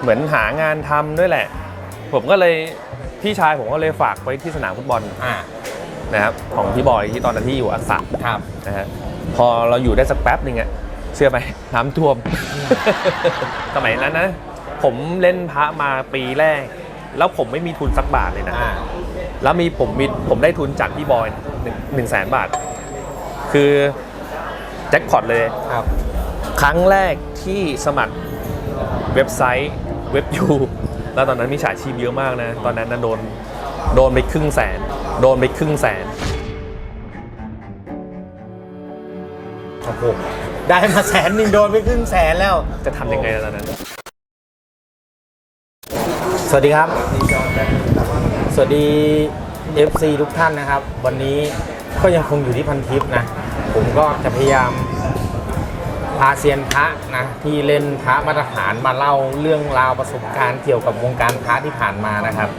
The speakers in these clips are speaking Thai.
เหมือนหางานทำด้วยแหละ ผมก็เลยพี่ชายผมก็เลยฝากไว้ที่สนามฟุตบอลอ่านะครับของพี่บอยที่ตอนนั้นที่อยู่อักษะครับนะฮะพอเราอยู่ได้สักแป๊บหนึ่งอะเชื่อไหมน้ำท่วม สมัยนั้นนะ ผมเล่นพระมาปีแรก แล้วผมไม่มีทุนสักบาทเลยนะอ่าแล้วมีผมมีผมได้ทุนจากพี่บอยหนึ่งหนึ่งแสนบาท คือแจ็คพอตเลยครับ ครั้งแรกที่สมัครเว็บไซต์ เว็บยูแล้วตอนนั้นมีฉาชีพเยอะมากนะ ตอนนั้นนะโดนโดนไปครึ่งแสน โดนไปครึ่งแสนโอ้โหได้มาแสนหนึ่งโดนไปครึ่งแสนแล้ว จะทำยังไงล่ะตอนนั้น สวัสดีครับ สวัสดี FC ทุกท่านนะครับ วันนี้ก็ยังคงอยู่ที่พันทิปนะ ผมก็จะพยายาม พาเซียนพระนะที่เล่นพระมาตรฐานมาเล่าเรื่องราวประสบการณ์เกี่ยวกับวงการพระที่ผ่านมานะครับ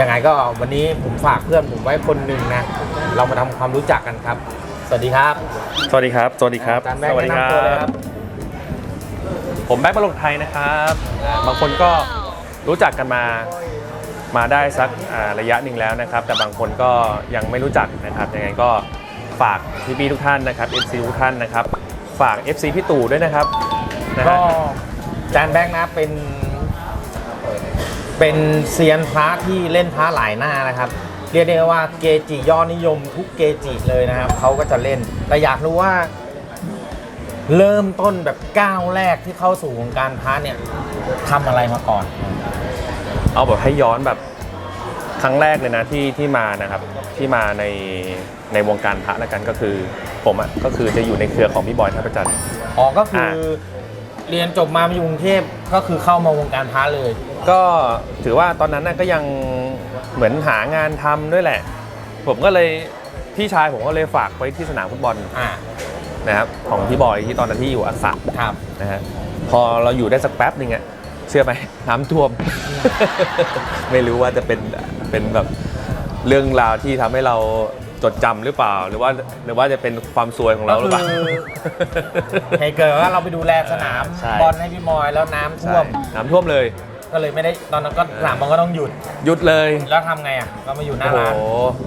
ยังไงก็วันนี้ผมฝากเพื่อนผมไว้คนหนึ่งนะเรามาทำความรู้จักกันครับ สวัสดีครับ สวัสดีครับ สวัสดีครับอาจารย์แบงสค์วัสแนะดีนำตัวเลยครับ ผมแบ็คบอลงไทยนะครับ บางคนก็รู้จักกันมามาได้สักอ่าระยะหนึ่งแล้วนะครับ แต่บางคนก็ยังไม่รู้จักนะครับยังไงก็ฝากพี่พี่ๆทุกท่านนะครับ FC ทุกท่านนะครับ ฝาก FC พี่ตู่ด้วยนะครับนะฮะก็อาจารย์แบงค์นะเป็น เป็นเซียนพระที่เล่นพระหลายหน้านะครับ เรียกได้ว่าเกจิยอดนิยมทุกเกจิเลยนะครับเขาก็จะเล่น แต่อยากรู้ว่า เริ่มต้นแบบก้าวแรกที่เข้าสู่วงการพระเนี่ยทำอะไรมาก่อน เอาแบบให้ย้อนแบบ ครั้งแรกเลยนะที่ที่มานะครับที่มาในในวงการพระแล้วกันก็คือ ผมอะก็คือจะอยู่ในเครือของพี่บอยท่าประจันทร์ อ๋อก็คืออ่าเรียนจบมามาอยู่กรุงเทพก็คือเข้ามาวงการพระเลย ก็ถือว่าตอนนั้นน่ะก็ยังเหมือนหางานทำด้วยแหละ ผมก็เลยพี่ชายผมก็เลยฝากไว้ที่สนามฟุตบอลอ่านะครับของพี่บอยที่ตอนนั้นที่อยู่อักษะครับ นะฮะพอเราอยู่ได้สักแป๊บหนึ่งอะเชื่อไหมน้ำท่วม ไม่รู้ว่าจะเป็น เป็นแบบเรื่องราวที่ทำให้เราจดจำหรือเปล่า หรือว่าหรือว่าจะเป็นความซวยของเราหรือเปล่า ก็คือ เหตุเกิดว่าเราไปดูแลสนามใช่ บอลให้พี่มอยแล้วน้ำท่วม ใช่น้ำท่วมเลย ก็เลยไม่ได้ตอนนั้นก็สนามมันก็ต้องหยุด หยุดเลย แล้วทำไงอะก็มาอยู่หน้าโอ้โห ร้าน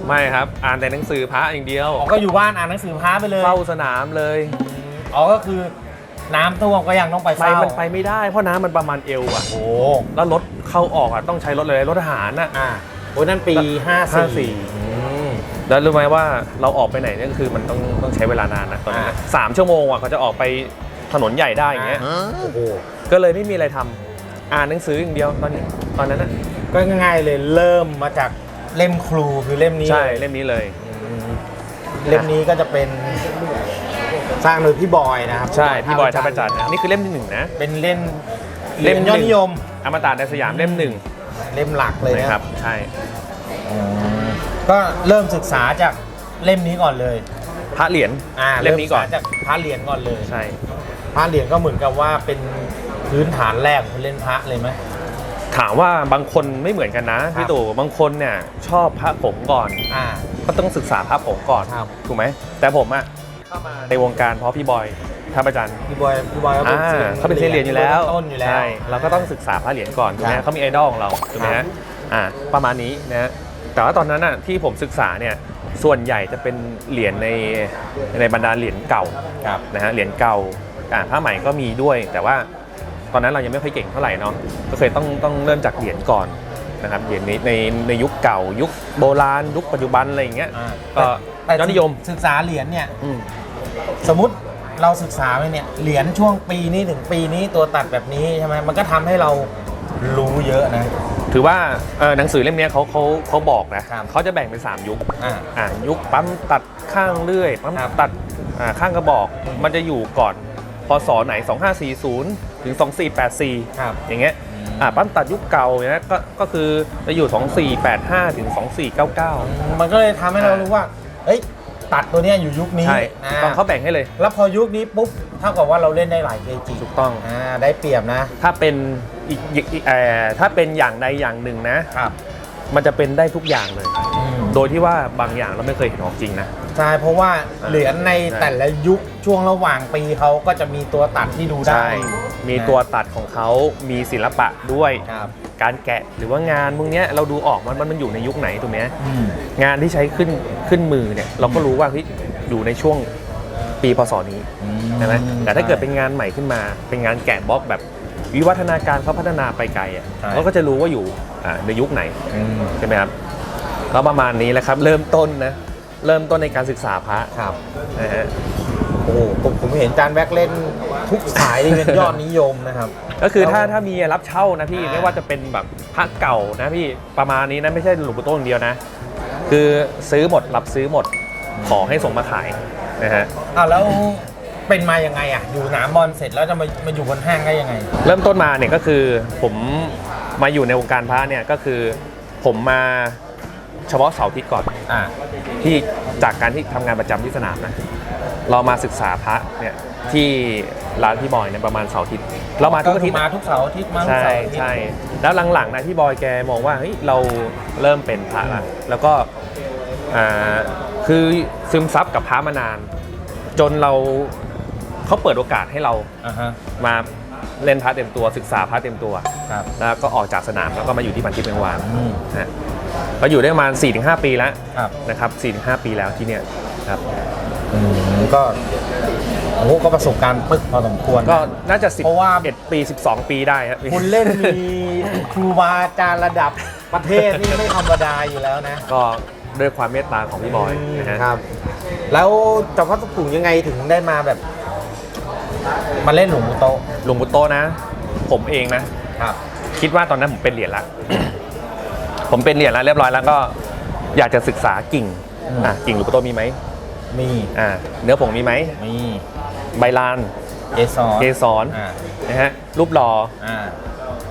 ไม่ครับ อ่านแต่หนังสือพระอย่างเดียวอ๋อก็อยู่บ้านอ่านหนังสือพระไปเลยเฝ้าสนามเลย อ๋อก็คือน้ำท่วมก็ยังต้องไปไปเฝ้ามันไปไม่ได้เพราะน้ำมันประมาณเอวอะโอ้แล้วรถเข้าออกอะต้องใช้รถเลยรถทหารอะอ่า โอ้ยนั่นปี 54 54แล้วรู้ไหมว่าเราออกไปไหนเนี่ยก็คือมันต้องต้องใช้เวลานานนะตอนนั้นอ่า สามชั่วโมงอะเขาจะออกไปถนนใหญ่ได้อย่างเงี้ยโอ้โห ก็เลยไม่มีอะไรทำอ่านหนังสืออย่างเดียวตอนนี้ตอนนั้นอะก็ง่ายๆเลยเริ่มมาจากเล่มครูคือเล่มนี้ใช่เลยเล่มนี้เลย อืมเล่มนี้ก็จะเป็นสร้างโดยพี่บอยนะครับใช่พี่บอยทัพประจันทร์นะนี่คือเล่มที่หนึ่งนะ เป็นเล่มเล่เล่มมหนึ่ง ยอดนิยม อมตะในสยามเล่มหนึ่ง เล่มหลักเลยนะนะครับ ใช่อืมก็เริ่มศึกษาจากเล่มนี้ก่อนเลยพระเหรียญอ่าเล่มนี้ก่อน ศึษาจากพระเหรียญก่อนเลยใช่ พระเหรียญก็เหมือนกับว่าเป็นพื้นฐานแรกของคนเล่นพระเลยไหม ถามว่าบางคนไม่เหมือนกันนะพี่ตู่บางคนเนี่ยชอบพระผงก่อน อ่า ก็ต้องศึกษาพระผงก่อนครับ ถูกไหมแต่ผมอะเข้ามาในวงการเพราะพี่บอย ท่าประจันทร์พี่บอยพี่บอยก็เป็นอ่าซียนเขาเป็นเซียนเหรียญอยู่แล้วต้นอยู่แล้วใช่เราก็ต้องศึกษาพระเหรียญก่อนถูกไหมครับเขามีไอดอลของเราถูกไหมครัฮะบอ่าประมาณนี้นะแต่ว่าตอนนั้นอะที่ผมศึกษาเนี่ยส่วนใหญ่จะเป็นเหรียญในในบรรดาเหรียญเก่าครับนะฮะเหรียญเก่าอ่าผ้าใหม่ก็มีด้วย แต่ว่าตอนนั้นเรายังไม่ค่อยเก่งเท่าไหร่เนาะก็เคยต้องต้องเริ่มจากเหรียญก่อนนะครับเหรียญในในในยุคเก่า ยุคโบราณยุคปัจจุบันอะไรอย่างเงี้ยอ่าก็แต่ยอดนิยมศึกษาเหรียญเนี่ยอืมสมมุติ เราศึกษาไปเนี่ยเหรียญช่วงปีนี้ถึงปีนี้ตัวตัดแบบนี้ใช่ไหมมันก็ทำให้เรารู้เยอะนะ ถือว่าเอ่อหนังสือเล่มเนี้ยเขาเขาเขาบอกนะครับ เขาจะแบ่งเป็น 3 ยุคอ่า อ่ายุคปั๊มตัดข้างเลื่อยปั๊มครับตัดอ่าข้างกระบอก มันจะอยู่ก่อนพศไหน2440 ถึง 2484 ครับอย่างเงี้ยอ่าปั๊มตัดยุคเก่าอย่างเงี้ยก็ก็คือจะอยู่ 2485 ถึง 2499 มันก็เลยทำให้เรารู้ว่า เอ้ย ตัดตัวเนี้ยอยู่ยุคนี้ใช่นะต้องเขาแบ่งให้เลย แล้วพอยุคนี้ปุ๊บเท่ากับว่าเราเล่นได้หลายเกจิถูกต้อง อ่าได้เปรียบนะถ้าเป็นอีกอีกอีกเอ่อถ้าเป็นอย่างใดอย่างหนึ่งนะ ครับมันจะเป็นได้ทุกอย่างเลย อืม โดยที่ว่าบางอย่างเราไม่เคยเห็นของจริงนะ ใช่เพราะว่าเหรียญในแต่ละยุคช่วงระหว่างปีเขาก็จะมีตัวตัดที่ดูได้ ใช่ มีตัวตัดของเขามีศิลปะด้วย ครับ การแกะหรือว่างานพวกเนี้ยเราดูออกมันมันมันอยู่ในยุคไหนตรงเนี้ยอืม งานที่ใช้ขึ้นขึ้นมือเนี่ยเราก็รู้ว่าเฮ้ยอยู่ในช่วงปีพศนี้ใช่ไหมแต่ถ้าเกิดเป็นงานใหม่ขึ้นมา เป็นงานแกะบล็อกแบบวิวัฒนาการเขาพัฒนาไปไกลอะเขาก็จะรู้ว่าอยู่อ่าในยุคไหน อืม ใช่ไหมครับก็ประมาณนี้แหละครับ เริ่มต้นนะ เริ่มต้นในการศึกษาพระครับนะฮะโอ้โหผมผมเห็นจานแบ็กเล่นทุกสายที่เป็นยอดนิยมนะครับ ก็คือถ้าแล้วถ้ามีรับเช่านะพี่อ่าไม่ว่าจะเป็นแบบพระเก่านะพี่ประมาณนี้นะไม่ใช่หลวงปู่โต้อย่างเดียวนะ คือซื้อหมดรับซื้อหมดขอให้ส่งมาขายนะฮะอ้าวแล้วเป็นมายังไงอะ อยู่สนามบอลเสร็จแล้วจะมามาอยู่บนห้างได้ยังไง เริ่มต้นมาเนี่ยก็คือผมมาอยู่ในวงการพระเนี่ยก็คือผมมา เฉพาะเสาร์อาทิตย์ก่อนอ่าที่จากการที่ทำงานประจำที่สนามนะเรามาศึกษาพระเนี่ยที่ร้านพี่บอยเนี่ยประมาณเสาร์อาทิตย์เรามาทุกอาทิตย์มาทุกเสาร์อาทิตย์มาทุกใช่เสาร์อาทิตย์ ใช่แล้วหลังๆนะพี่บอยแกมองว่าเฮ้ยเราเริ่มเป็นพระละแล้วก็อ่าคือซึมซับกับพระมานาน จนเราเขาเปิดโอกาสให้เราอ่าฮะมาเล่นพระเต็มตัวศึกษาพระเต็มตัว ครับ แล้วก็ออกจากสนามแล้วก็มาอยู่ที่พันทิพย์เมืองวานอืม นะ ก็อยู่ได้ประมาณ 4-5 ปีแล้วครับนะครับ4-5 ปีแล้วที่เนี่ยครับอืมก็โอ้โหก็ประสบการณ์ปึกพอสมควร ก็น่าจะ10เพราะว่า11ปี 12 ปีได้ครับคุณเล่นมี ครูบาอาจารย์ระดับประเทศนี่ไม่ธรรมดาอยู่แล้วนะก็ด้วยความเมตตาของพี่บอยนะฮะครับ แล้วจับพัดถุงยังไงถึงได้มาแบบ มาเล่นหลวงปู่โตะหลวงปู่โตนะ ผมเองนะ ครับ คิดว่าตอนนั้นผมเป็นเหรียญละ ผมเป็นเหรียญแล้วเรียบร้อยแล้วก็อยากจะศึกษากิ่งอืมอะกิ่งหลวงปู่โตมีไหมมีอ่าเนื้อผงมีไหมมีใบลานเกสรเกสรอ่านะฮะรูปหล่ออ่า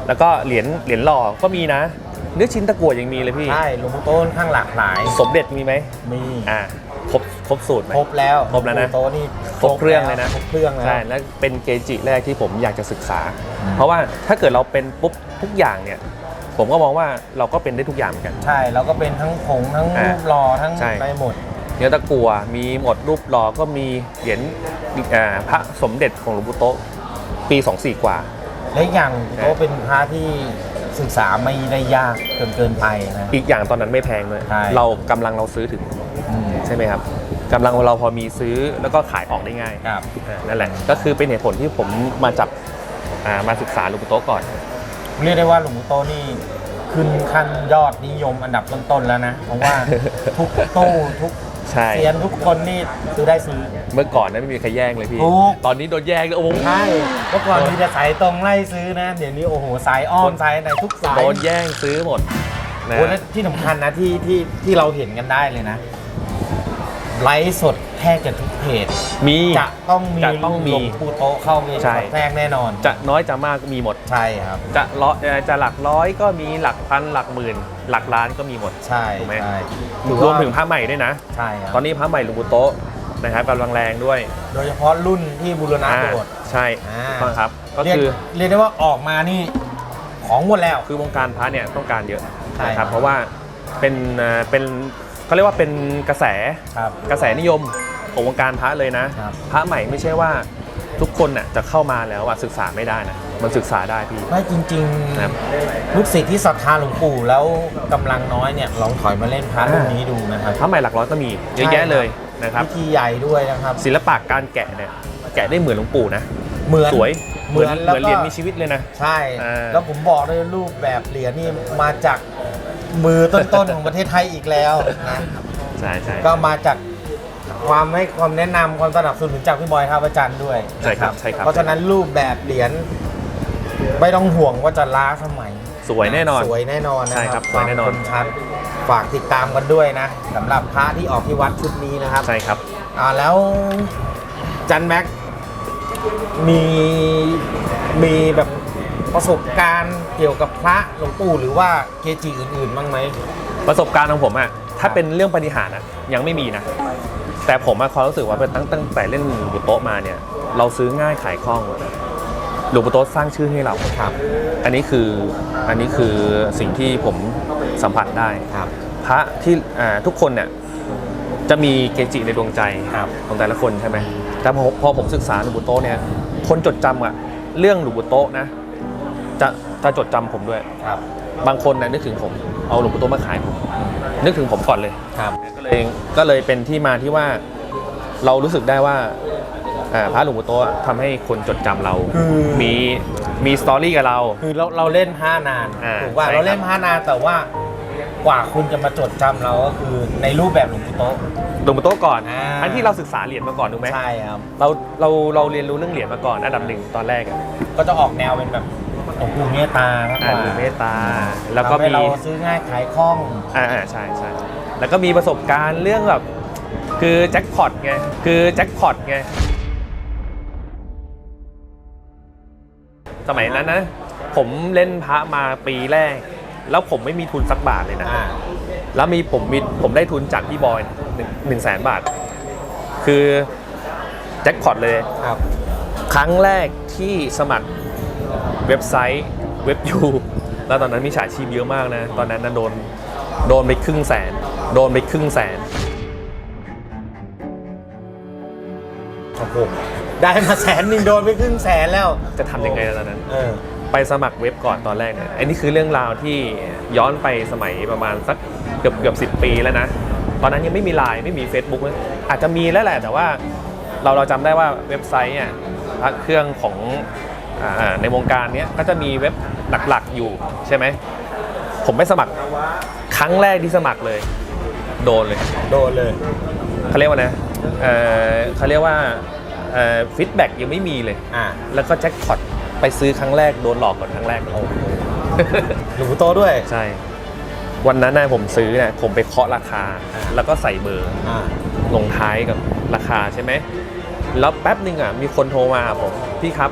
แล้วก็เหรียญเหรียญหล่อก็มีนะ เนื้อชิ้นตะกั่วยังมีเลยพี่ใช่หลวงปู่โตะค่อนข้างหลากหลาย สมเด็จมีไหมมีอ่าครบครบสูตรไหมครบแล้วครบแล้วนะหงปู่โตนี่ครบเครื่องเลยนะครบเครื่องแล้วใช่แล้วเป็นเกจิแรกที่ผมอยากจะศึกษาอืมเพราะว่าถ้าเกิดเราเป็นปุ๊บทุกอย่างเนี่ย ผมก็มองว่าเราก็เป็นได้ทุกอย่างเหมือนกัน ใช่แล้วก็เป็นทั้งผงทั้งอ่ารูปหล่อทั้งใช่ไปหมด เนื้อตะกั่วมีหมดรูปหล่อก็มีเหรียญอ่าพระสมเด็จของหลวงปู่โตะปี 24 กว่า และอีกอย่างโตะเป็นพระที่ศึกษาไม่ได้ยากเกินเกินไปนะ อีกอย่างตอนนั้นไม่แพงเลยใช่ เรากำลังเราซื้อถึงอืมใช่ไหมครับกำลังเราพอมีซื้อแล้วก็ขายออกได้ง่ายครับ อ่านั่นแหละก็คือเป็นเหตุผลที่ผมมาจับอ่ามาศึกษาหลวงปู่โตะก่อน เรียกได้ว่าหลวงปู่โตนี่ขึ้นขั้นยอดนิยมอันดับต้นๆแล้วนะเพราะว่าทุกตู้ทุกใช่ เซียนทุกคนนี่ซื้อได้ซื้อ เมื่อก่อนนั้นไม่มีใครแย่งเลยพี่ ถูก ตอนนี้โดนแย่งเลยโอ้โห ใช่เมื่อก่อนมีแต่สายตรงไล่ซื้อนะ เดี๋ยวนี้โอ้โหสายอ้อมสายไหนทุกสายโดนแย่งซื้อหมดนะ โอ้และที่สำคัญนะที่ที่ที่เราเห็นกันได้เลยนะ ไลฟ์สดแทบจะทุกเพจมี จะต้องมีจะต้องมีหลวงปู่โตะเข้ามีใช่ แทรกแน่นอนจะน้อยจะมากมีหมด ใช่ครับ จะร้อยเอ่อจะหลักร้อยก็มีหลักพันหลักหมื่น หลักล้านก็มีหมด ใช่ถูกไหม ใช่รวมถึงพระใหม่ด้วยนะ ใช่ครับตอนนี้พระใหม่หลวงปู่โตะนะครับกำลังแรงด้วยโดยเฉพาะรุ่นที่บูรณะอ่าโบสถ์ ใช่อ่า ถูกต้องครับ ก็เรียกคือเรียกได้ว่าออกมานี่ของหมดแล้ว คือวงการพระเนี่ยต้องการเยอะใช่นะคครัรับบ เพราะว่าเป็นเอ่อเป็น เขาเรียกว่าเป็นกระแสครับ กระแสนิยมของวงการพระเลยนะ ครับ พระใหม่ไม่ใช่ว่าทุกคนน่ะจะเข้ามาแล้วอะศึกษาไม่ได้นะมันศึกษาได้พี่ ไม่จริงครับๆลูกศิษย์ที่ศรัทธาหลวงปู่แล้วกำลังน้อยเนี่ยลองถอยมาเล่นพาร์ทรุ่นนี้ดูนะครับ พระใหม่หลักร้อยก็มีเยอะแยะเลยนะครับ พิธีใหญ่ด้วยนะครับ ศิลปะการแกะเนี่ยแกะได้เหมือนหลวงปู่นะเหมือนสวยเหมือนเหแล้วมือนก็เหรียญมีชีวิตเลยนะ ใช่ อ่าแล้วผมบอกเลยรูปแบบเหรียญนี่มาจาก มือต้นๆของประเทศไทยอีกแล้วนะใช่ใช่ก็มาจากความให้ความแนะนำความสนับสนุนจากพี่บอยท่าประจันทร์ด้วยใช่ครับนะใช่ครับเพราะฉะนั้นรูปแบบเหรียญไม่ต้องห่วงว่าจะล้าสมัย สวยแน่นอน สวยแน่นอนนะใช่ครับสวยแน่นอน ความคมชัดฝากติดตามกันด้วยนะสำหรับพระที่ออกที่วัดชุดนี้นะครับ ใช่ครับ อ่าแล้วจันแม็กมีมีแบบ ประสบการณ์เกี่ยวกับพระหลวงปู่หรือว่าเกจิอื่นๆบ้างไหม ประสบการณ์ของผมอะถ้าเป็นเรื่องปฏิหารย์อะยังไม่มีนะ แต่ผมอะความรู้สึกว่าเป็นตั้งตั้งแต่เล่นหลวงปู่โต๊ะมาเนี่ย เราซื้อง่ายขายคล่องหลวงปู่โต๊ะสร้างชื่อให้เราครับ อันนี้คืออันนี้คือสิ่งที่ผมสัมผัสได้ครับ พระที่อ่าทุกคนเนี่ยจะมีเกจิในดวงใจครับของแต่ละคนใช่ไหมแต่พอพอผมศึกษาหลวงปู่โตะเนี่ยคนจดจำอะเรื่องหลวงปู่โตะนะ จะจะจดจำผมด้วย ครับบางคนนะนึกถึงผมเอาหลวงปู่โตะมาขายผม นึกถึงผมก่อนเลย ครับ ก็เลยก็เลยเป็นที่มาที่ว่าเรารู้สึกได้ว่าอ่าพระหลวงปู่โตะทำให้คนจดจำเรา คือ มีมีสตอรี่กับเรา คือเราเราเล่นผ้านานอ่าถูกป่ะใช่ครับ เราเล่นผ้านานแต่ว่ากว่าคุณจะมาจดจำเราก็คือในรูปแบบหลวงปู่โต๊ะ หลวงปู่โตะก่อนอ่าอันที่เราศึกษาเหรียญมาก่อนถูกไหมใช่ครับ เราเราเราเรียนรู้เรื่องเหรียญมาก่อนอันดับหนึ่งตอนแรกอะ ก็จะออกแนวเป็นแบบ หลวงปู่เมตตามากกอ่าว่าหรือเมตตา แล้วก็ทำให้มี เราซื้อง่ายขายคล่อง อ่าอ่าใช่ใช่แล้วก็มีประสบการณ์เรื่องแบบคือแจ็คพอตไงคือแจ็คพอตไงสมัยนั้นนะ ผมเล่นพระมาปีแรก แล้วผมไม่มีทุนสักบาทเลยนะ อ่า แล้วมีผมมีผมได้ทุนจากพี่บอยหนึ่งหนึ่งแสนบาท คือแจ็คพอตเลย ครับ ครั้งแรกที่สมัคร เว็บไซต์เว็บยูแล้วตอนนั้นมีฉาชีพเยอะมากนะ ตอนนั้นนะโดนโดนไปครึ่งแสน โดนไปครึ่งแสนโอ้โหได้มาแสนหนึ่งโดนไปครึ่งแสนแล้วจะทำยังไงล่ะตอนนั้น เออ ไปสมัครเว็บก่อนตอนแรกเนี่ยอันนี้คือเรื่องราวที่ย้อนไปสมัยประมาณสักเกือบเกือบสิปีแล้วนะ ตอนนั้นยังไม่มีไลน์ไม่มี Facebook เลยอาจจะมีแล้วแหละแต่ว่าเราเราจำได้ว่าเว็บไซต์เนี่ยพระเครื่องของอา ในวงการเนี้ยก็จะมีเว็บหลักๆอยู่ใช่ไหม ผมไปสมัครครั้งแรกที่สมัครเลย โดนเลยโดนเลย เขาเรียกว่านะเอ่อเขาเรียกว่าฟีดแบ็กยังไม่มีเลย อ่าแล้วก็แจ็คพอตไปซื้อครั้งแรกโดนหลอกก่อนครั้งแรกโอ้โหหลวงปู่โต๊ะด้วย ใช่ วันนั้นนะผมซื้อเนี่ยผมไปเคาะราคาอ่าแล้วก็ใส่เบอร์อ่าลงท้ายกับราคาใช่ไหม แล้วแป๊บหนึ่งอะมีคนโทรมาหาผมพี่ครับ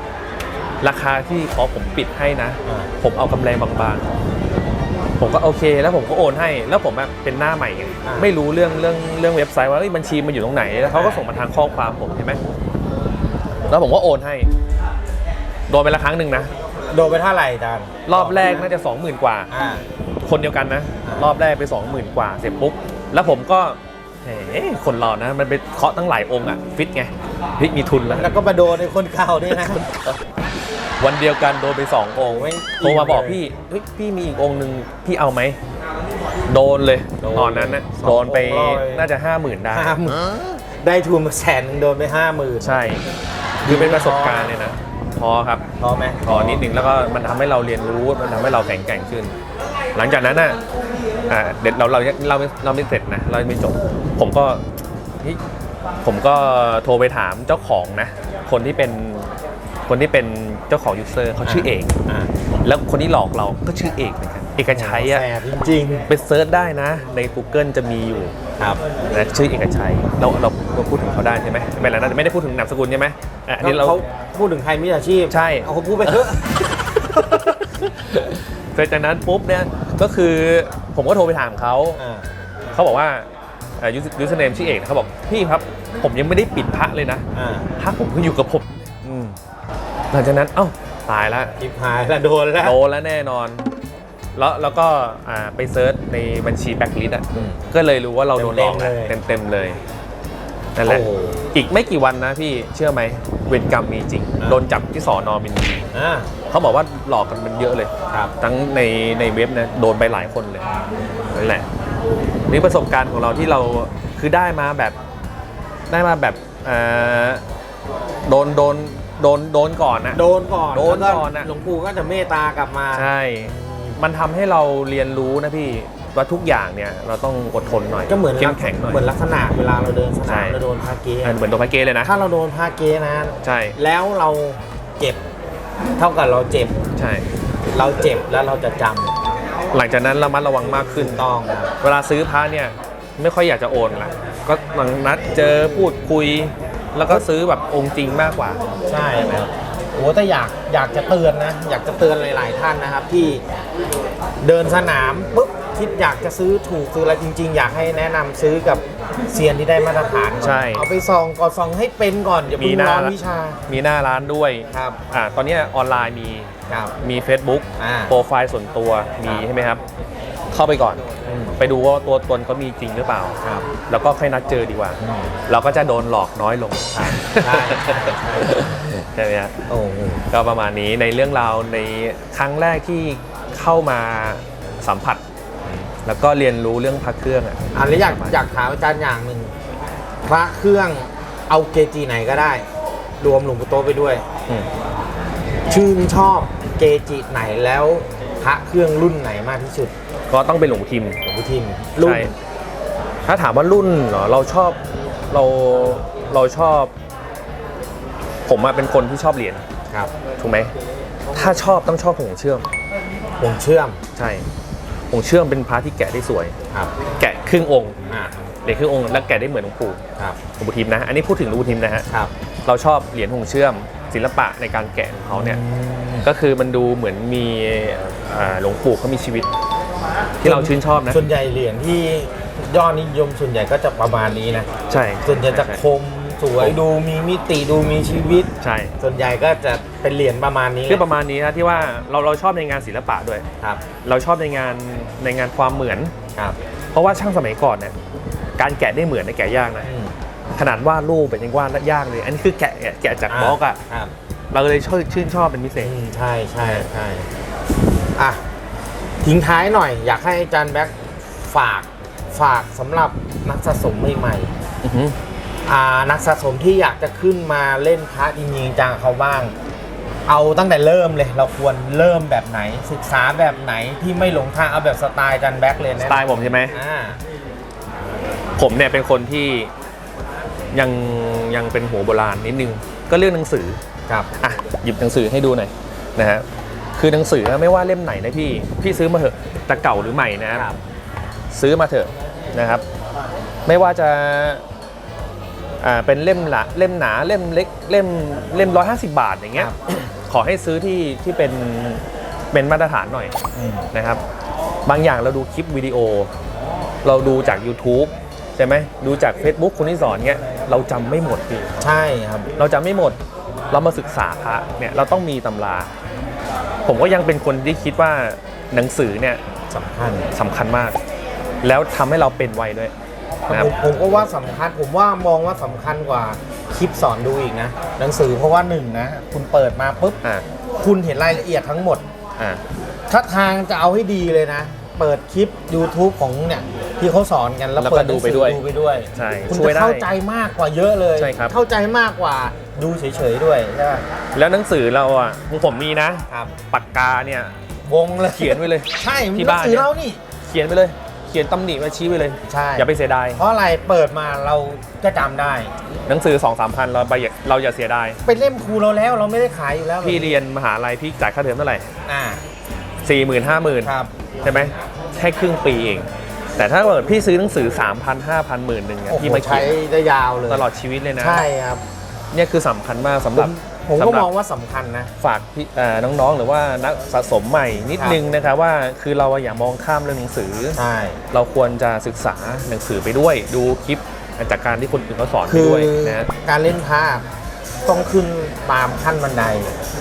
ราคาที่ขอผมปิดให้นะ อ่า ผมเอากำไรบางๆ ผมก็โอเค แล้วผมก็โอนให้ แล้วผมแบบเป็นหน้าใหม่ไงอ่าไม่รู้เรื่องเรื่องเรื่องเว็บไซต์ว่าเอ้ยบัญชีมันอยู่ตรงไหน แล้วเขาก็ส่งมาทางข้อความผมใช่ไหมแล้วผมก็โอนให้ โดนไปละครั้งหนึ่งนะ โดนไปเท่าไหร่อาจารย์รอบแรกน่าจะ20,000กว่า อ่า คนเดียวกันนะ อ่ารอบแรกไป 20,000 กว่า เสร็จปุ๊บ แล้วผมก็เฮ้คนเรานะ มันไปเคาะตั้งหลายองค์อะฟิตไงเฮ้ยมีทุนแล้ว แล้วก็มาโดนในคนเก่าด้วยนะ วันเดียวกันโดนไปสององค์โอ้ยโทรมาบอกเลยพี่เฮ้ยพี่มีอีกองค์หนึ่งพี่เอาไหม โดนเลยโดนตอนนั้นนะสองโดนไปองค์รอดเลยน่าจะห้าหมื่นได้ ห้าหมื่นได้ทุนมาแสนหนึ่งโดนไปห้าหมื่นใช่ คือเป็นประสบการณ์เลยนะพอครับพอไหมพอนิดหนึ่งแล้วก็มันทำให้เราเรียนรู้มันทำให้เราแข็งแกร่งขึ้น หลังจากนั้นน่ะอ่าเด็ดเราเราเราไม่เราไม่เสร็จนะเราไม่จบ ผมก็เฮ้ยผมก็โทรไปถามเจ้าของนะ คนที่เป็น คนที่เป็นเจ้าของยูเซอร์เขาชื่อเอกอ่าแล้วคนที่หลอกเราก็ชื่อเอกเหมือนกันเอกชัยอะแสบจริงไปเซิร์ชได้นะ ใน Google จะมีอยู่ๆครับนะชื่อเอกชัยเราเราเราพูดถึงเขาได้ใช่ไหมไม่แล้วนะไม่ได้พูดถึงนามสกุลใช่ไหมอะอันนี้เรา เขาพูดถึงใครมีอาชีพใช่ เอาเขาพูดไปเถอะ เสร็จจากนั้นปุ๊บเนี่ยก็คือผมก็โทรไปถามเขา อ่า เขาบอกว่ายูสเนมชื่อเอกนะเขาบอกพี่ครับ ผมยังไม่ได้ปิดพระเลยนะอ่าพระผมก็อยู่กับผม อืม หลังจากนั้นเอ้าตายแล้วทิพหายแล้วโดนแล้ว โดนแล้วแน่นอน แล้วแล้วก็อ่าไปเซิร์ชในบัญชีแบ็คลิสอะอืมก็เลยรู้ว่าเราโดนหลอกเต็มๆเลยเต็มๆเลยนั่นแหละโอ้โหอีกไม่กี่วันนะพี่เชื่อไหมเวรกรรมมีจริง อ่า โดนจับที่สอนอมินบุรีอ่าเขาบอกว่าหลอกกันมันเยอะเลย ครับทั้งในในเว็บนะโดนไปหลายคนเลยนั่นแหละนี่ประสบการณ์ของเราที่เราคือได้มาแบบได้มาแบบเอ่อโดนโดน โดนโดนก่อนนะ โดนก่อนโดนแล้วก่อนน่ะหลวงปู่ก็จะเมตตากลับมาใช่ มันทำให้เราเรียนรู้นะพี่ว่าทุกอย่างเนี่ยเราต้องอดทนหน่อยก็เหมือนเข้มแข็งหน่อย เหมือนลักษณะเวลาเราเดินสใช่ นามเราโดนพาเกเออเหมือนตัวพระเกเลยนะ ถ้าเราโดนพาเกนะ ใช่แล้วเราเจ็บ เท่ากับเราเจ็บ ใช่ เราเจ็บแล้วเราจะจำหลังจากนั้นระมัดระวังมากขึ้นต้องครับเวลาซื้อพระเนี่ยไม่ค่อยอยากจะโอนละก็หลังนัดเจอพูดคุย แล้วก็ซื้อแบบองค์จริงมากกว่า ใช่ครับโอ้แต่อยากอยากจะเตือนนะ อยากจะเตือนหลาย ๆ ท่านนะครับที่เดินสนามปุ๊บคิดอยากจะซื้อถูกซื้ออะไรจริง ๆ อยากให้แนะนำซื้อกับเซียนที่ได้มาตรฐานก่อนใช่ เอาไปซองก่อนซองให้เป็นก่อนอย่าเพิ่มีงหน้าร้อนวิชามีหน้าร้านด้วยครับอ่าตอนเนี้ยออนไลน์มี ครับ มี Facebook อ่า โปรไฟล์ส่วนตัวมีครับใช่ไหมครับ เข้าไปก่อนอืมไปดูว่าตัวตนเขามีจริงหรือเปล่า ครับ แล้วก็ค่อยนัดเจอดีกว่า อืม เราก็จะโดนหลอกน้อยลงใช่ใช่ใช่ใช่ไหมฮะ โอ้โห ก็ประมาณนี้ในเรื่องราวในครั้งแรกที่เข้ามาสัมผัส แล้วก็เรียนรู้เรื่องพระเครื่องอะอันนี้อยากอยากถามอาจารย์อย่างหนึ่งพระเครื่องเอาเกจิไหนก็ได้ รวมหลวงปู่โตะไปด้วย อืมชื่นชอบเกจิไหนแล้วพระเครื่องรุ่นไหนมากที่สุด ก็ต้องเป็นหลวงปู่ทิมหลวงปู่ทิมรุ่นใช่ถ้าถามว่ารุ่นเหรอเราชอบเราเราชอบ ผมอะเป็นคนที่ชอบเหรียญครับถูกไหมถ้าชอบต้องชอบหงเชื่อมผมเชื่อมใช่หงเชื่อมเป็นพระที่แกะได้สวย ครับแกะครึ่งองค์อ่าเหรียญครึ่งองค์แล้วแกะได้เหมือนหลวงปู่ครับหลวงปู่ทิมนะ อันนี้พูดถึงหลวงปู่ทิมนะฮะ ครับเราชอบเหรียญหงเชื่อม ศิลปะในการแกะของเขาเนี่ย อืมก็คือมันดูเหมือนมีอ่าหลวงปู่เขามีชีวิต ที่เราชื่นชอบนะ ส่วนใหญ่เหรียญที่ยอดนิยมส่วนใหญ่ก็จะประมาณนี้นะ ใช่ส่วนใหญ่จะคมสวยดูมีมิติดูมีชีวิต ใช่ ส่วนใหญ่ก็จะเป็นเหรียญประมาณนี้คือประมาณนี้นะที่ว่าเราเราชอบในงานศิลปะด้วยครับ เราชอบในงานในงานความเหมือนครับ เพราะว่าช่างสมัยก่อนเนี่ยการแกะได้เหมือนเนี่ยแกะยากนะอืมขนาดวาดรูปเป็นยังวาดยากเลย อันนี้คือแกะแกะจากบล็อกอะครับเราเลยชอบชื่นชอบเป็นพิเศษอืมใช่ใช่ใช่อะ ทิ้งท้ายหน่อย อยากให้อาจารย์แบ็คฝากฝากสำหรับนักสะสมใหม่ๆอือหืออ่านักสะสมที่อยากจะขึ้นมาเล่นพระจริงๆจังกับเขาบ้าง เอาตั้งแต่เริ่มเลย เราควรเริ่มแบบไหน ศึกษาแบบไหนที่ไม่หลงทางเอาแบบสไตล์จันแบ็คเลยสนะไตล์ผมใช่ไหม อ่าผมเนี่ยเป็นคนที่ยังยังเป็นหัวโบราณนิดนึง ก็เรื่องหนังสือ ครับ อะ หยิบหนังสือให้ดูหน่อยนะฮะ คือหนังสือไม่ว่าเล่มไหนนะพี่ พี่ซื้อมาเถอะจะเก่าหรือใหม่นะครับซื้อมาเถอะนะครับ ไม่ว่าจะอ่าเป็นเล่มละเล่มหนาเล่มเล็กเล่มเล่มร้อยห้าสิบาทอย่างเงี้ยครับขอให้ซื้อที่ที่เป็นเป็นมาตรฐานหน่อยอืมนะครับ บางอย่างเราดูคลิปวิดีโอ เราดูจาก YouTube ใช่ไหมดูจาก Facebook คนที่สอนเงี้ยเราจำไม่หมดพี่ใช่ครับ เราจำไม่หมดเรามาศึกษาพระเนี่ยเราต้องมีตำรา ผมก็ยังเป็นคนที่คิดว่าหนังสือเนี่ยสำคัญสำคัญมาก แล้วทำให้เราเป็นไวด้วยนะคผรับมผมก็ว่าสำคัญ ผมว่ามองว่าสำคัญกว่าคลิปสอนดูอีกนะ หนังสือเพราะว่าหนึ่งนะ คุณเปิดมาปุ๊บ อ่า คุณเห็นรายละเอียดทั้งหมด อ่า ถ้าทางจะเอาให้ดีเลยนะ เปิดคลิป YouTube ของเนี่ยที่เขาสอนกันแล้วแล้วก็เปิดหนังสือดูไปด้วยดูไปด้วย ใช่คุณช่วยจะได้เข้าใจมากกว่าเยอะเลย ใช่ครับ เข้าใจมากกว่า ดูเฉยๆด้วยใช่ไหมแล้วหนังสือเราอะของผมมีนะครับปากกาเนี่ยวงเลยเขียนไว้เลย ใช่ที่หนับ้างนสืเนี่อยเรานี่ เขียนไปเลย เขียนตำหนิมาชี้ไปเลย ใช่ อย่าไปเสียดายเพราะอะไรเปิดมาเราจะจำได้ หนังสือ2องสามพันเราไปอย่าเราอย่าเสียดายเป็นเล่มครูเราแล้วเราไม่ได้ขายอยู่แล้วพี่เรียนมหาลัยพี่จ่ายค่าเทอมเท่าไหร่อ่าสี่หมื่นห้าหมื่นครับใช่ไหมแค่ครึ่งปีเอง แต่ถ้าเกิดพี่ซื้อหนังสือ 3 0 0 0 5 0 0 0หมื่นหนึ่งอะโอ้โหพี่มาเขีใช้ยนได้ยาวเลยตลอดชีวิตเลยนะ ใช่ครับ เนี่ยคือสำคัญมากสำหผรับมผมก็สำหรัมบองว่าสำคัญนะฝากพี่เอ่อน้องๆ หรือว่านักสะสมใหม่นิดครับนึงนะครับว่าคือเราอย่ามองข้ามเรื่องหนังสือใช่เราควรจะศึกษาหนังสือไปด้วย ดูคลิปจากการที่คนอื่นเขาสอนไปคือด้วยนะการเล่นภาพต้องขึ้นตามขั้นบันได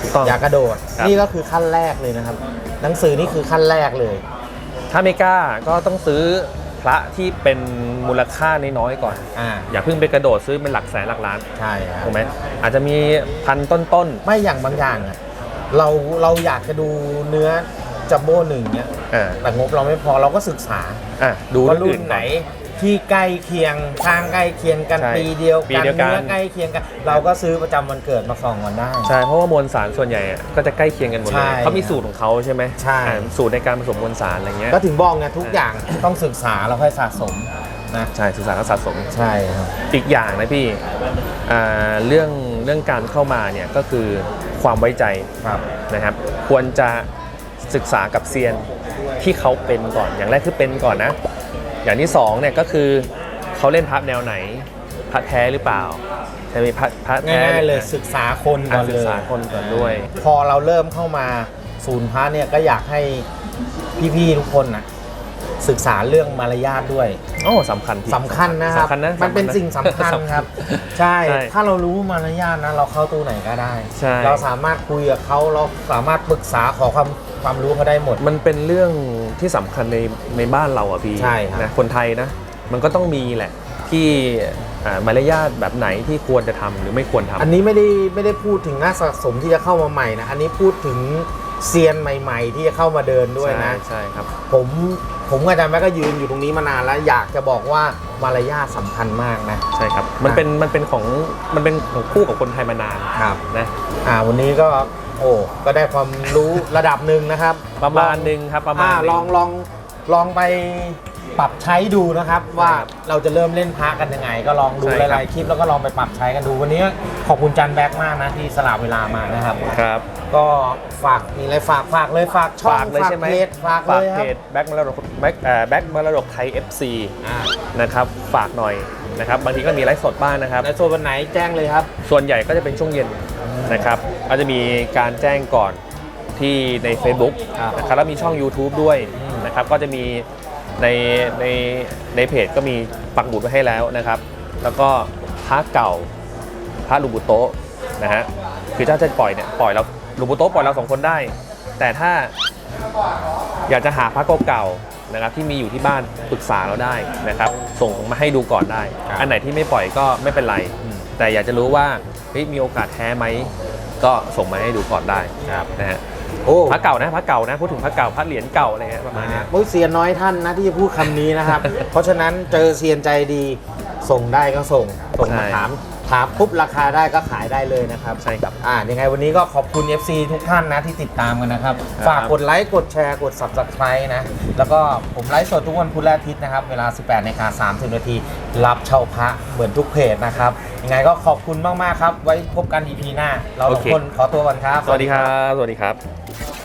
ถูกต้องอย่ากระโดดครับนี่ก็คือขั้นแรกเลยนะครับ หนังสือนี่คือขั้นแรกเลย ถ้าไม่กล้าก็ต้องซื้อ พระที่เป็นมูลค่าน้อยๆก่อน อ่าอย่าเพิ่งไปกระโดดซื้อเป็นหลักแสนหลักล้านใช่ครับถูกไหมอาจจะมีพันต้นไม่อย่างบางอย่างอะเราเราอยากจะดูเนื้อจัมโบ้หนึ่งเนี่ยๆอ่าแต่งบเราไม่พอเราก็ศึกษาอะดูว่าเรื่องรุ่อื่นนไหนก่อน ที่ใกล้เคียงทางใกล้เคียงกันใช่ปีเดียวปีกันเดียวกัน เนื้อใกล้เคียงกัน เราก็ซื้อประจำวันเกิดมาส่องกันได้ ใช่ เพราะว่ามวลสารส่วนใหญ่อะก็จะใกล้เคียงกันหมดเลใช่ยเขามีสูตรของเขาใช่ไหมใช่ อ่าสูตรในการผสมมวลสารอะไรเงี้ยก็ถึงบอกไงทุกอย่างต้องศึกษาแล้วค่อยสะสมนะใช่ศึกษาก็สะสม ใช่ครับ อีกอย่างนะพี่อ่าเรื่องเรื่องการเข้ามาเนี่ยก็คือความไว้ใจครับ นะครับ ควรจะศึกษากับเซียนที่เขาเป็นก่อนอย่างแรกคือเป็นก่อนนะ อย่างที่สองเนี่ยก็คือเขาเล่นพับแนวไหนพัดแท้หรือเปล่าใช่ไหมพัดพัดแท้ง่ายๆเลยศึกษาคนก่อะอนศึเลกยษาคนก่อนด้วย พอเราเริ่มเข้ามาศูนย์พระเนี่ยก็อยากให้พี่ๆทุกคนนะศึกษาเรื่องมารยาทด้วยโอ้สำคัญพี่สำคัญนะครับ สำคัญนะมันเป็นสิ่งสำคัญครับ ใช่ ใช่ ถ้าเรารู้มารยาทนะเราเข้าตู้ไหนก็ได้ ใช่ เราสามารถคุยกับเขาเราสามารถปรึกษาขอความ ความรู้เขาได้หมด มันเป็นเรื่องที่สำคัญในในบ้านเราอะพี่ใช่ครับ นะคนไทยนะ มันก็ต้องมีแหละ ที่อ่ามารยาทแบบไหนที่ควรจะทำหรือไม่ควรทำ อันนี้ไม่ได้ไม่ได้พูดถึงนักสะสมที่จะเข้ามาใหม่นะ อันนี้พูดถึงเซียนใหม่ ๆ ที่จะเข้ามาเดินด้วยนะ ใช่ใช่ครับ ผมผมกับอาจารย์แม่ก็ยืนอยู่ตรงนี้มานานแล้ว อยากจะบอกว่ามารยาทสำคัญมากนะ ใช่ครับ มันเป็นมันเป็นของมันเป็นของคู่กับคนไทยมานานครับ นะ อ่าวันนี้ก็ โอ้ก็ได้ความรู้ระดับหนึ่งนะครับประมาณหนึ่งครับประมาณอ่าหนึ่ลองลองลองไปปรับใช้ดูนะครับ ว่าครับเราจะเริ่มเล่นพระกันยังไง ก็ลองดูใช่หครับ ลายๆคลิปแล้วก็ลองไปปรับใช้กันดูวันนี้ขอบคุณจันแบ็กมากนะที่สละเวลามานะครับ ครับก็ฝากมีอะไรฝากฝากเลยฝากช่องฝากเลยใช่ไหมเพจฝากเลยคเพรับจแบ็กมรดกแบ็กแบ็กมรดกไทย FC อ่านะครับฝากหน่อยนะครับบางทีก็มีไลฟ์สดบ้างนะครับ ในโซนวันไหนแจ้งเลยครับ ส่วนใหญ่ก็จะเป็นช่วงเย็น นะครับก็จะมีการแจ้งก่อนที่ใน Facebook ครับนะครับแล้วมีช่อง YouTube ด้วยอืมนะครับก็จะมีในในในเพจก็มีปักหมุดไว้ให้แล้วนะครับ แล้วก็พระเก่าพระลูบุโตะนะฮะคือถ้าจะปล่อยเนี่ยปล่อยเราลูบุโตะปล่อยเราสองคนได้ แต่ถ้าอยากจะหาพระเก่าๆนะครับที่มีอยู่ที่บ้านปรึกษาเราได้นะครับ ส่งมาให้ดูก่อนได้ครับอันไหนที่ไม่ปล่อยก็ไม่เป็นไรอืมแต่อยากจะรู้ว่าเฮ้ยมีโอกาสแท้ไหม ก็ส่งมาให้ดูก่อนได้ครับนะฮะโอ้พระเก่านะพระเก่านะพูดถึงพระเก่าพระเหรียญเก่าอะไรเงี้ยประมาณเนี้ยโอ้ยเซียนน้อยท่านนะที่จะพูดคำนี้นะครับ เพราะฉะนั้นเจอเซียนใจดีส่งได้ก็ส่งส่งมาใช่ ถาม ถามปุ๊บราคาได้ก็ขายได้เลยนะครับใช่ครับ อ่ายังไงวันนี้ก็ขอบคุณ FC ทุกท่านนะที่ติดตามกันนะครับ ครับฝากกดไลค์กดแชร์กด Subscribe นะ แล้วก็ผมไลฟ์สดทุกวันพุธและอาทิตย์นะครับ เวลา 18นาฬิกา30นาทีรับเช่าพระเหมือนทุกเพจนะครับ ยังไงก็ขอบคุณมาก ๆ ครับ ไว้พบกัน EP หน้า เราสองคนขอตัวก่อนครับ สวัสดีครับ สวัสดีครับ